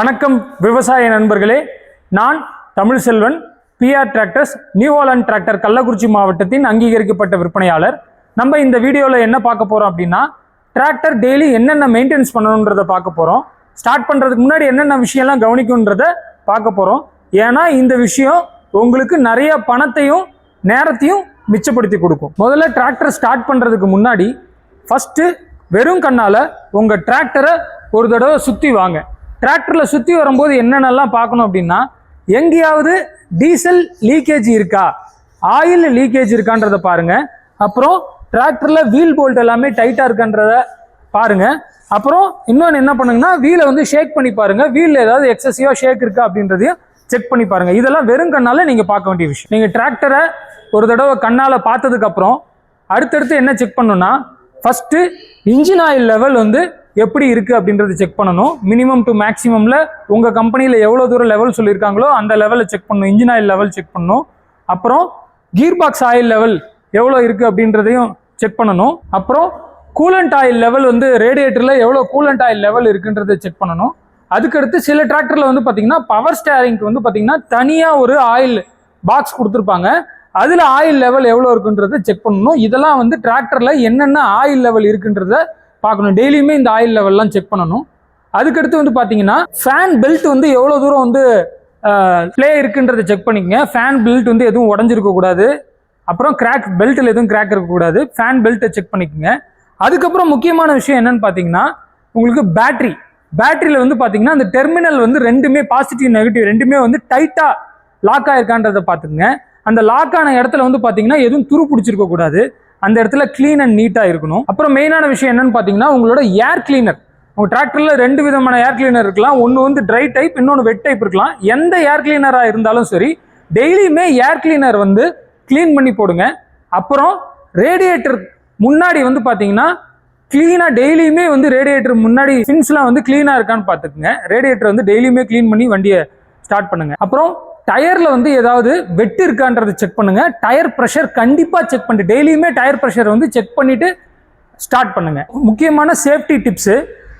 வணக்கம் விவசாய நண்பர்களே. நான் Tamil Selvan PR tractors New Holland tractor Kallakurichi மாவட்டத்தின் அங்கீகரிக்கப்பட்ட விற்பனையாளர். நம்ம இந்த வீடியோவில் என்ன பார்க்க போகிறோம் அப்படின்னா டிராக்டர் டெய்லி என்னென்ன மெயின்டெனன்ஸ் பண்ணணுன்றதை பார்க்க போகிறோம் ஸ்டார்ட் பண்ணுறதுக்கு முன்னாடி என்னென்ன விஷயம்லாம் கவனிக்கணுன்றதை பார்க்க போகிறோம் ஏன்னா இந்த விஷயம் உங்களுக்கு நிறைய பணத்தையும் நேரத்தையும் மிச்சப்படுத்தி கொடுக்கும். முதல்ல டிராக்டர் ஸ்டார்ட் பண்ணுறதுக்கு முன்னாடி ஃபஸ்ட்டு வெறும் கண்ணால் உங்கள் டிராக்டரை ஒரு தடவை சுற்றி வாங்க. டிராக்டரில் சுற்றி வரும்போது என்னென்னலாம் பார்க்கணும் அப்படின்னா எங்கேயாவது டீசல் லீக்கேஜ் இருக்கா? ஆயில் லீக்கேஜ் இருக்கான்றத பாருங்கள் அப்புறம் டிராக்டரில் வீல் போல்ட் எல்லாமே டைட்டாக இருக்கான்றத பாருங்க. அப்புறம் இன்னொன்று என்ன பண்ணுங்கன்னா வீலை வந்து ஷேக் பண்ணி பாருங்கள் வீலில் ஏதாவது எக்ஸசிவாக ஷேக் இருக்கா அப்படின்றதையும் செக் பண்ணி பாருங்க. இதெல்லாம் வெறும் கண்ணால் நீங்கள் பார்க்க வேண்டிய விஷயம். நீங்கள் டிராக்டரை ஒரு தடவை கண்ணால் பார்த்ததுக்கப்புறம் அடுத்தடுத்து என்ன செக் பண்ணுன்னா ஃபஸ்ட்டு இன்ஜின் ஆயில் லெவல் வந்து எப்படி இருக்குது அப்படின்றத செக் பண்ணணும். மினிமம் டு மேக்ஸிமமில் உங்கள் கம்பெனியில் எவ்வளோ தூரம் லெவல் சொல்லியிருக்காங்களோ அந்த லெவலை செக் பண்ணணும். இன்ஜின் ஆயில் லெவல் செக் பண்ணணும். அப்புறம் கீர் பாக்ஸ் ஆயில் லெவல் எவ்வளோ இருக்குது அப்படின்றதையும் செக் பண்ணணும். அப்புறம் கூலண்ட் ஆயில் லெவல் வந்து ரேடியேட்டரில் எவ்வளோ கூலண்ட் ஆயில் லெவல் இருக்குன்றதை செக் பண்ணணும். அதுக்கடுத்து சில டிராக்டரில் வந்து பார்த்தீங்கன்னா பவர் ஸ்டேரிங்க்கு வந்து பார்த்தீங்கன்னா தனியாக ஒரு ஆயில் பாக்ஸ் கொடுத்துருப்பாங்க. அதில் ஆயில் லெவல் எவ்வளோ இருக்குன்றதை செக் பண்ணணும். இதெல்லாம் வந்து டிராக்டரில் என்னென்ன ஆயில் லெவல் இருக்குன்றத பார்க்கணும். டெய்லியுமே இந்த ஆயில் லெவல்லாம் செக் பண்ணணும். அதுக்கடுத்து வந்து பார்த்தீங்கன்னா ஃபேன் பெல்ட் வந்து எவ்வளோ தூரம் வந்து ப்ளே இருக்குன்றதை செக் பண்ணிக்கங்க. ஃபேன் பெல்ட் வந்து எதுவும் உடஞ்சிருக்கக்கூடாது அப்புறம் கிராக் பெல்ட்டில் எதுவும் கிராக் இருக்கக்கூடாது ஃபேன் பெல்ட்டை செக் பண்ணிக்கோங்க. அதுக்கப்புறம் முக்கியமான விஷயம் என்னன்னு பார்த்தீங்கன்னா உங்களுக்கு பேட்டரி பேட்டரியில் வந்து பார்த்தீங்கன்னா அந்த டெர்மினல் வந்து ரெண்டுமே பாசிட்டிவ் நெகட்டிவ் ரெண்டுமே வந்து டைட்டாக லாக் ஆயிருக்கான்றதை பார்த்துக்குங்க. அந்த லாக் ஆன இடத்துல வந்து பார்த்தீங்கன்னா எதுவும் துரு பிடிச்சிருக்க கூடாது. அந்த இடத்துல க்ளீன் அண்ட் நீட்டாக இருக்கணும். அப்புறம் மெயினான விஷயம் என்னன்னு பார்த்தீங்கன்னா உங்களோட ஏர் கிளீனர் உங்கள் டிராக்டரில் ரெண்டு விதமான ஏர் கிளீனர் இருக்கலாம். ஒன்று வந்து ட்ரை டைப் இன்னொன்று வெட் டைப் இருக்கலாம். எந்த ஏர் கிளீனராக இருந்தாலும் சரி டெய்லியுமே ஏர் கிளீனர் வந்து க்ளீன் பண்ணி போடுங்க. அப்புறம் ரேடியேட்டர் முன்னாடி வந்து பார்த்தீங்கன்னா க்ளீனாக டெய்லியுமே வந்து ரேடியேட்டர் முன்னாடி ஃபின்ஸ்லாம் வந்து க்ளீனாக இருக்கான்னு பார்த்துக்குங்க ரேடியேட்டர் வந்து டெய்லியுமே க்ளீன் பண்ணி வண்டியை ஸ்டார்ட் பண்ணுங்கள் அப்புறம் டயரில் வந்து ஏதாவது வெட்டு இருக்கான்றதை செக் பண்ணுங்கள் டயர் ப்ரெஷர் கண்டிப்பாக செக் பண்ணிட்டு டெய்லியுமே டயர் ப்ரெஷர் வந்து செக் பண்ணிவிட்டு ஸ்டார்ட் பண்ணுங்கள் முக்கியமான சேஃப்டி டிப்ஸு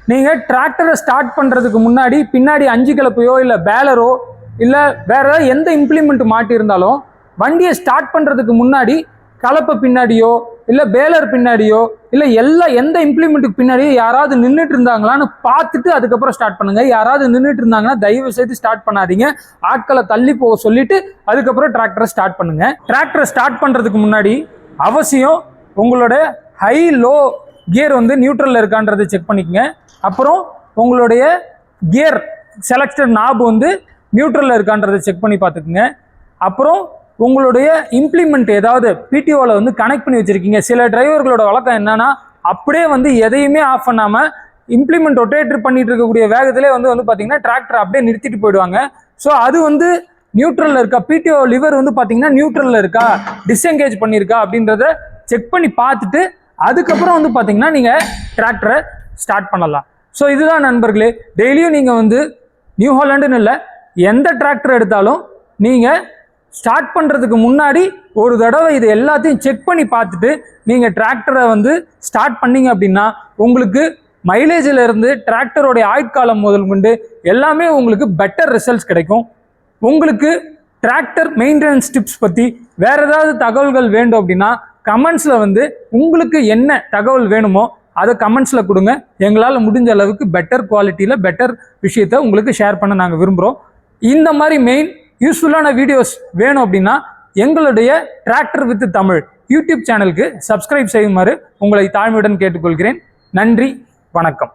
நீங்கள் டிராக்டரை ஸ்டார்ட் பண்ணுறதுக்கு முன்னாடி பின்னாடி அஞ்சு கலப்பையோ இல்லை பேலரோ இல்லை வேறு எந்த இம்ப்ளிமெண்ட் மாட்டியிருந்தாலும் வண்டியை ஸ்டார்ட் பண்ணுறதுக்கு முன்னாடி கலப்பை பின்னாடியோ இல்லை பேலர் பின்னாடியோ இல்லை எல்லா எந்த இம்ப்ளிமெண்ட்டுக்கு பின்னாடியோ யாராவது நின்றுட்டு இருந்தாங்களான்னு பார்த்துட்டு அதுக்கப்புறம் ஸ்டார்ட் பண்ணுங்க. யாராவது நின்றுட்டு இருந்தாங்கன்னா தயவு செய்து ஸ்டார்ட் பண்ணாதீங்க. ஆட்களை தள்ளி போக சொல்லிட்டு அதுக்கப்புறம் டிராக்டரை ஸ்டார்ட் பண்ணுங்கள் டிராக்டரை ஸ்டார்ட் பண்ணுறதுக்கு முன்னாடி அவசியம் உங்களோட ஹை லோ கியர் வந்து நியூட்ரலில் இருக்கான்றதை செக் பண்ணிக்கோங்க. அப்புறம் உங்களுடைய கியர் செலக்டட் நாப் வந்து நியூட்ரலில் இருக்கான்றதை செக் பண்ணி பார்த்துக்குங்க. அப்புறம் உங்களுடைய இம்ப்ளிமெண்ட் ஏதாவது பிடிஓவில் வந்து கனெக்ட் பண்ணி வச்சுருக்கீங்க. சில டிரைவர்களோட வழக்கம் என்னன்னா அப்படியே வந்து எதையுமே ஆஃப் பண்ணாமல் இம்ப்ளிமெண்ட் ரொட்டேட்டர் பண்ணிட்டு இருக்கக்கூடிய வேகத்திலே வந்து வந்து பார்த்தீங்கன்னா டிராக்டர் அப்படியே நிறுத்திட்டு போயிடுவாங்க. ஸோ அது வந்து நியூட்ரலில் இருக்கா? பிடிஓ லிவர் வந்து பார்த்தீங்கன்னா நியூட்ரலில் இருக்கா? டிஸ்எங்கேஜ் பண்ணியிருக்கா? அப்படின்றத செக் பண்ணி பார்த்துட்டு அதுக்கப்புறம் வந்து பார்த்தீங்கன்னா நீங்கள் டிராக்டரை ஸ்டார்ட் பண்ணலாம். ஸோ இதுதான் நண்பர்களே டெய்லியும் நீங்கள் வந்து நியூ ஹாலண்டுன்னு இல்லை எந்த டிராக்டர் எடுத்தாலும் நீங்கள் ஸ்டார்ட் பண்ணுறதுக்கு முன்னாடி ஒரு தடவை இது எல்லாத்தையும் செக் பண்ணி பார்த்துட்டு நீங்கள் டிராக்டரை வந்து ஸ்டார்ட் பண்ணீங்க அப்படின்னா உங்களுக்கு மைலேஜில் இருந்து டிராக்டரோடைய ஆயுட்காலம் முதல் கொண்டு எல்லாமே உங்களுக்கு பெட்டர் ரிசல்ட்ஸ் கிடைக்கும். உங்களுக்கு டிராக்டர் மெயின்டெனன்ஸ் டிப்ஸ் பற்றி வேறு ஏதாவது தகவல்கள் வேண்டும் அப்படின்னா கமெண்ட்ஸில் வந்து உங்களுக்கு என்ன தகவல் வேணுமோ அதை கமெண்ட்ஸில் கொடுங்க. எங்களால் முடிஞ்ச அளவுக்கு பெட்டர் குவாலிட்டியில் பெட்டர் விஷயத்த உங்களுக்கு ஷேர் பண்ண நாங்கள் விரும்புகிறோம் இந்த மாதிரி மெயின் யூஸ்ஃபுல்லான வீடியோஸ் வேணும் அப்படின்னா எங்களுடைய டிராக்டர் வித் தமிழ் யூடியூப் சேனலுக்கு சப்ஸ்கிரைப் செய்யுமாறு உங்களை தாழ்மையுடன் கேட்டுக்கொள்கிறேன். நன்றி வணக்கம்.